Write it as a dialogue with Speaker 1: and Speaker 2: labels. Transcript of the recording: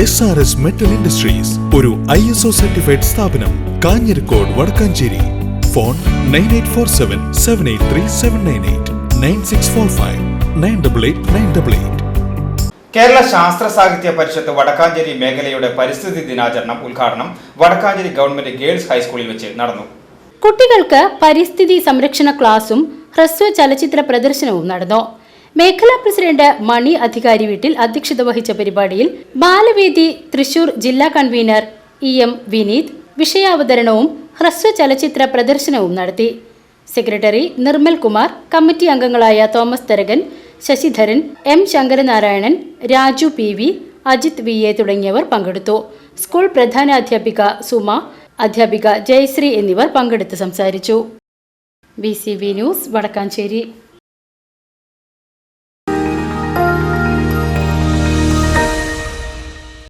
Speaker 1: S R S metal industries ഒരു I S O certified സ്ഥാപനം Kanjirakode Vadakkanchery. Phone nine eight four seven seven eight three seven nine eight nine six four five nine double eight nine double eight
Speaker 2: Kerala Sastra Sahitya Parishad Vadakkanchery മേഖലയുടെ പരിസ്ഥിതി ദിനാചരണം ഉദ്ഘാടനം Vadakkanchery government girls ഹൈസ്കൂളിൽ വെച്ച് നടന്നു.
Speaker 3: കുട്ടികൾക്ക് പരിസ്ഥിതി സംരക്ഷണ ക്ലാസും ഹ്രസ്വ ചലച്ചിത്ര പ്രദർശനവും നടന്നു. മേഖലാ പ്രസിഡന്റ് മണി അധികാരി വീട്ടിൽ അധ്യക്ഷത വഹിച്ച പരിപാടിയിൽ ബാലവേദി തൃശൂർ ജില്ലാ കൺവീനർ ഇ എം വിനീത് വിഷയാവതരണവും ഹ്രസ്വ ചലച്ചിത്ര പ്രദർശനവും നടത്തി. സെക്രട്ടറി നിർമ്മൽ കുമാർ കമ്മിറ്റി അംഗങ്ങളായ Thomas Tharakan Sasidharan M Sankaranarayanan Raju P V Ajith V A തുടങ്ങിയവർ പങ്കെടുത്തു. സ്കൂൾ പ്രധാനാധ്യാപിക സുമ അധ്യാപിക ജയശ്രീ എന്നിവർ പങ്കെടുത്ത് സംസാരിച്ചു. B news Vadakkanchery.